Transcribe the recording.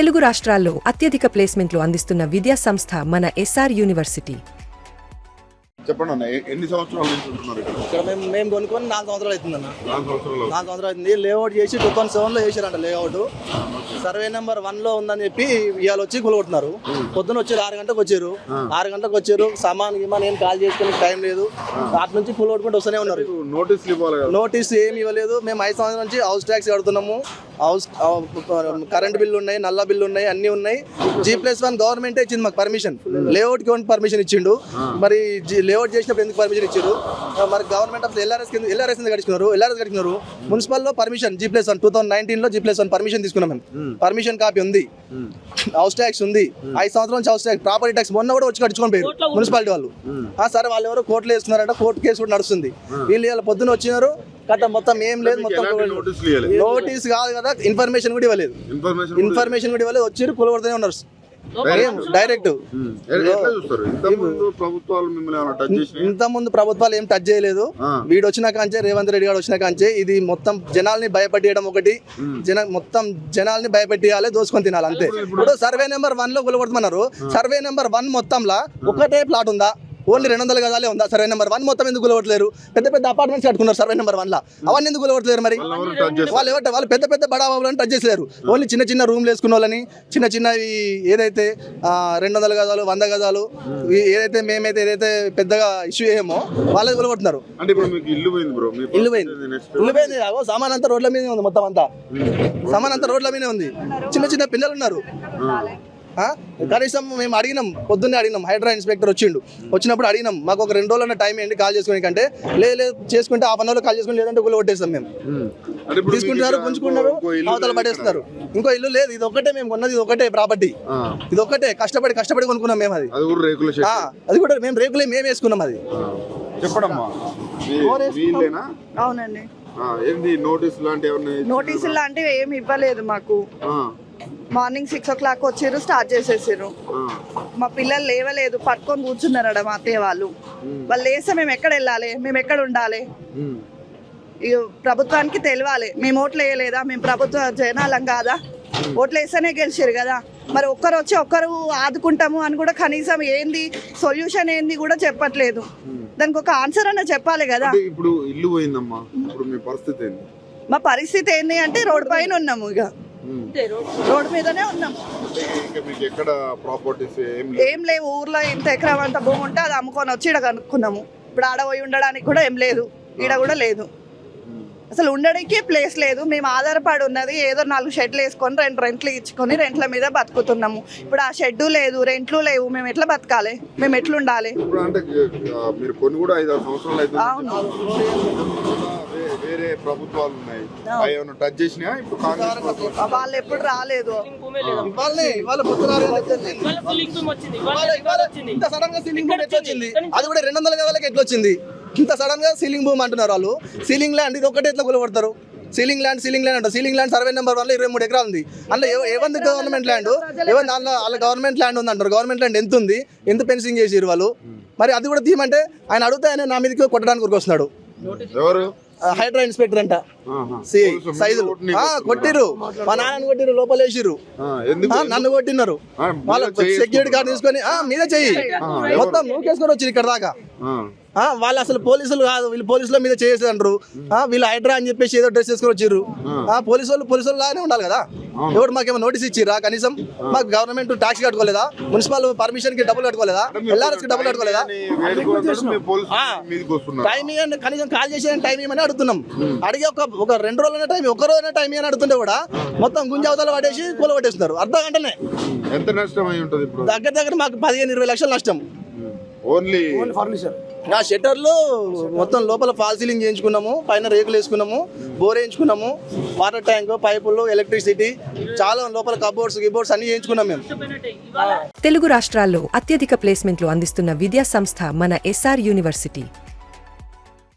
తెలుగు రాష్ట్రాల్లో అత్యధిక ప్లేస్మెంట్లు అందిస్తున్న విద్యా సంస్థ మన ఎస్ఆర్ యూనివర్సిటీ. చెప్పండి అన్న ఎ- ఎన్ని సంవత్సరాల నుంచి ఉంటున్నారు ఇక్కడ? ఇక్కడ మేము మేము కొనుక్కొని నాలుగు సంవత్సరాలు అవుతుందన్న నాలుగు సంవత్సరాలు. నాలుగు సంవత్సరాలు అవుతుంది. లేఅవుట్ చేసి టూ థౌసండ్ సెవెన్లో చేశారంట లేఅవుట్ సర్వే నెంబర్ వన్లో ఉందని చెప్పి ఇవాళ వచ్చి కొలుగొడుతున్నారు పొద్దున వచ్చారు ఆరు గంటలకు వచ్చారు. ఆరు గంటలకు వచ్చారు. సామాన్ గిమాన్ ఏం కాల్ చేసుకునే టైం లేదు. అటు నుంచి కొలుగొట్టుకుంటూ వస్తూనే ఉన్నారు. నోటీసులు ఇవ్వాలి కదా. నోటీస్ ఏమి ఇవ్వలేదు. మేము ఐదు సంవత్సరాల నుంచి హౌస్ ట్యాక్స్ కడుతున్నాము. హౌస్ కరెంట్ బిల్లు ఉన్నాయి నల్ల బిల్లు ఉన్నాయి అన్ని ఉన్నాయి. జీ ప్లస్ వన్ గవర్నమెంట్ ఇచ్చింది మాకు పర్మిషన్ లేఅవుట్కి పర్మిషన్ ఇచ్చిండు. మరి లేఅవుట్ చేసినప్పుడు ఎందుకు పర్మిషన్ ఇచ్చారు మరి గవర్నమెంట్ ఆఫ్ ఎల్ఆర్ఎస్ కింద ఎల్ఆర్ఎస్ కింద గడిచినారు ఎల్ఆర్ఎస్ గడిచినారు మున్సిపల్లో permission G plus one two thousand నైన్టీన్లో జీ ప్లస్ వన్ పర్మిషన్ తీసుకున్నాం మేము. పర్మిషన్ కాపీ ఉంది. హౌస్ ట్యాక్స్ ఉంది. ఐదు సంవత్సరాల నుంచి హౌస్ ట్యాక్స్ ప్రాపర్టీ ట్యాక్స్ మొన్న కూడా వచ్చి కట్టుకొని పోయారు మున్సిపాలిటీ వాళ్ళు. ఆ సరే వాళ్ళు ఎవరో కోర్టులో వేస్తున్నారంట కోర్టు కేసు కూడా నడుస్తుంది. వీళ్ళు ఇవాళ పొద్దున వచ్చినారు కథ మొత్తం ఏం లేదు మొత్తం నోటీస్ కాదు కదా ఇన్ఫర్మేషన్ కూడా ఇవ్వలేదు. ఇన్ఫర్మేషన్ కూడా- ఇన్ఫర్మేషన్ కూడా ఇవ్వలేదు వచ్చి కూలగొడుతూనే ఉన్నారు. డైరెక్ట్ చూస్తారు? ఇంత ముందు ప్రభుత్వాలు మిమ్మల్ని ఏమైనా టచ్ చేసినాయి? ఇంత ముందు ప్రభుత్వాలు ఏం టచ్ చేయలేదు. వీడు వచ్చిన కాంచే రేవంత్ రెడ్డి గారు వచ్చిన కాంచే ఇది మొత్తం జనాల్ని భయపెట్టేయడం ఒకటి. జన మొత్తం జనాల్ని భయపెట్టియాలి దోసుకొని తినాలి అంతే. ఇప్పుడు సర్వే నెంబర్ వన్లో కొలగొడుతున్నారు సర్వే నెంబర్ వన్ మొత్తంలో ఒకటే ప్లాట్ ఉందా? ఓన్లీ రెండు వందల గదాలే ఉందా? సర్వే నెంబర్ వన్ మొత్తం ఎందుకు కొలగొట్టలేరు పెద్ద పెద్ద అపార్ట్మెంట్స్ కట్టుకున్నారు సర్వే నెంబర్ వన్ లా. అవన్నీ ఎందుకు కొలగొట్టలేరు మరి? వాళ్ళు ఎవరు వాళ్ళు వాళ్ళు పెద్ద పెద్ద బడా బాబులను టచ్ చేసేవారు ఓన్లీ చిన్న చిన్న రూమ్లు వేసుకున్న వాళ్ళని చిన్న చిన్నవి ఏదైతే రెండు వందల గజాలు వంద గజాలు ఏదైతే మేమైతే ఏదైతే పెద్దగా ఇష్యూ చేయమో అంటే ఇప్పుడు మీకు ఇల్లు పోయింది బ్రో. ఇల్లు పోయింది. ఇల్లు సామాన్ అంతా రోడ్ల మీదే ఉంది మొత్తం అంతా. సామాన్ అంతా రోడ్ల మీదే ఉంది. చిన్న చిన్న పిల్లలు ఉన్నారు? కనీసం మేము అడిగినాం పొద్దున్నే అడిగినాం హైడ్రా ఇన్స్పెక్టర్ వచ్చిండు. వచ్చినప్పుడు అడిగినాం మాకు ఒక రెండు రోజులు టైం ఏంటి కాల్ చేసుకునే కంటే? లేదు చేసుకుంటే హాఫ్ అన్ అవర్ కాల్ చేసుకుని లేదంటే గుళ్ళు కొట్టేస్తాం మేము. తీసుకుంటున్నారు ఇల్లు అవతల లేదు పడేస్తున్నారు. ఇంకో ఇల్లు లేదు ఇది ఒకటే మేము కొన్నది ఇది ఒకటే ప్రాపర్టీ ఆ. ఇది ఒకటే కష్టపడి కష్టపడి కొనుక్కున్నాం మేము అది. అది కూడా మేము రేకులే మేము వేసుకున్నాం అది. చెప్పడమ్మా. అవునండి. ఆ, ఏంది నోటీస్ లాంటి ఏమన్నా ఇచ్చారా? నోటీసులు లాంటివి ఏమి ఇవ్వలేదు మాకు. ఆ, మార్నింగ్ సిక్స్ ఓ క్లాక్ వచ్చారు స్టార్ట్ చేసేసారు. మా పిల్లలు లేవలేదు పట్టుకొని కూర్చున్నారట మా అత్తయ్య వాళ్ళు. వాళ్ళు లేస్తే మేము ఎక్కడ వెళ్ళాలి? మేము ఎక్కడ ఉండాలి? ప్రభుత్వానికి తెలియాలి మేము ఓట్లు వేయలేదా? మేము ప్రభుత్వ జనాలం కాదా? ఓట్లు వేస్తేనే గెలిచారు కదా. మరి ఒక్కరు వచ్చి ఒక్కరు ఆదుకుంటాము అని కూడా కనీసం ఏంది సొల్యూషన్ ఏంది కూడా చెప్పట్లేదు. దానికి ఒక ఆన్సర్ అన్న చెప్పాలి కదా. ఇప్పుడు ఇల్లు పోయిందమ్మా. ఇప్పుడు మీ పరిస్థితి ఏంది? మా పరిస్థితి ఏంది అంటే రోడ్ పైన ఉన్నాము ఇక. రోడ్. మీదనే ఉన్నాం. అంటే ఇంకా మీకు ఎక్కడ ప్రాపర్టీస్ ఏం లేవు? ఊర్లో ఇంత ఎకరం అంత భూమి ఉంటే అది అమ్ముకొని వచ్చి ఇక్కడ కనుక్కున్నాము. ఇప్పుడు ఆడ పోయి ఉండడానికి కూడా ఏం లేదు. ఈడ కూడా లేదు. అసలు ఉండడానికి ప్లేస్ లేదు. మేము ఆధారపడి ఉన్నది ఏదో నాలుగు షెడ్లు వేసుకొని రెండు రెంట్లు ఇచ్చుకొని రెంట్ల మీద బతుకుతున్నాము. ఇప్పుడు ఆ షెడ్డు లేదు రెంట్లు లేవు. మేము ఎట్లా బతకాలి? మేము ఎట్లా ఉండాలి ఇప్పుడు అంటే ఆ, మీరు కొన్ని కూడా ఐదు ఆరు సంవత్సరాలు అయితే అవును. వేరే ప్రభుత్వాలు ఉన్నాయి. అవి ఏమైనా టచ్ చేసినా ఇప్పుడు కాంగ్రెస్ ప్రభుత్వం. వాళ్ళు ఎప్పుడు రాలేదు. ఇవాళనే ఇవాళ పొద్దున ఆరు గంటలకు వచ్చింది. ఇవాళ- ఇవాళ ఇంత సడన్గా సీలింగ్ భూమి ఎట్లా వచ్చింది? అది కూడా రెండు వందల గదాలకి ఎట్లా వచ్చింది ఇంత సడన్గా సీలింగ్ భూమి అంటున్నారు వాళ్ళు. సీలింగ్ ల్యాండ్ ఇది ఒకటే ఎట్లా కొలగొడతారు? సీలింగ్ ల్యాండ్ సీలింగ్ ల్యాండ్ అంటారు. Ceiling land survey number one ఇరవై మూడు ఎకరాలు ఉంది. అందులో ఏ- ఏమంది గవర్నమెంట్ ల్యాండ్ ఏమంది వాళ్ళ వాళ్ళ గవర్నమెంట్ ల్యాండ్ ఉంది అంటారు గవర్నమెంట్ ల్యాండ్ ఎంత ఉంది? ఎంత ఫెన్సింగ్ చేసిరు వాళ్ళు? మరి అది కూడా తీయమంటే ఆయన అడిగితే ఆయన నా మీదకి కొట్టడానికి వస్తున్నాడు. ఎవరు? హైడ్రా ఇన్స్పెక్టర్ అంట. ఆహా. సి పోలీసులు సైజులు. కొట్టి నీకు ఆ, వస్తున్నారా? కొట్టిర్రు. మా నాన్నని కొట్టిర్రు లోపల వేసిర్రు. ఆ, ఎందుకు? ఆ, నన్ను కొట్టినారు వాళ్ళ సెక్యూరిటీ గార్డ్ తీసుకొని ఆ, మీద చెయ్యి మొత్తం నూకేసుకొని వచ్చి ఇక్కడ దాకా. వాళ్ళు అసలు పోలీసులు కాదు వీళ్ళు పోలీసుల మీద చేసి అంటారు. ఆ, వీళ్ళు హైడ్రా అని చెప్పేసి ఏదో డ్రెస్ వేసుకొని వచ్చిర్రు. ఆ పోలీసు వాళ్ళు పోలీసు వాళ్ళు లాగానే ఉండాలి కదా. ఎవరు మాకేమో నోటీస్ ఇచ్చిర్రా కనీసం? మాకు గవర్నమెంట్ ట్యాక్స్ కట్టుకోలేదా? మున్సిపల్ పర్మిషన్కి డబ్బులు కట్టుకోలేదా? ఎల్ఆర్ఎస్కి డబ్బులు కట్టుకోలేదా? అని టైం ఇవ్వండి కనీసం కాల్ చేసే టైం ఇవ్వమని అడుగుతున్నాం. అడిగి ఒక ఒక రెండు రోజులైనా టైం ఒక రోజైనా టైం ఇవ్వని అడుగుతుంటే కూడా మొత్తం గుంజ అవతల పడేసి కూల పట్టేస్తున్నారు అర్ధ గంటనే. ఎంత నష్టం అయి ఉంటది ఇప్పుడు? దగ్గర దగ్గర మాకు పదిహేను ఇరవై లక్షలు నష్టం. ఓన్లీ ఆ షట్టర్లు మొత్తం లోపల ఫాల్ సీలింగ్ చేయించుకున్నాము పైన రేకులు వేసుకున్నాము బోర్ వేయించుకున్నాము వాటర్ ట్యాంక్ పైపులు ఎలక్ట్రిసిటీ చాలా లోపల కబోర్డ్స్ గిబోర్డ్స్ అన్ని చేయించుకున్నాం మేము. తెలుగు రాష్ట్రాల్లో అత్యధిక ప్లేస్మెంట్లు అందిస్తున్న విద్యా సంస్థ మన ఎస్ఆర్ యూనివర్సిటీ.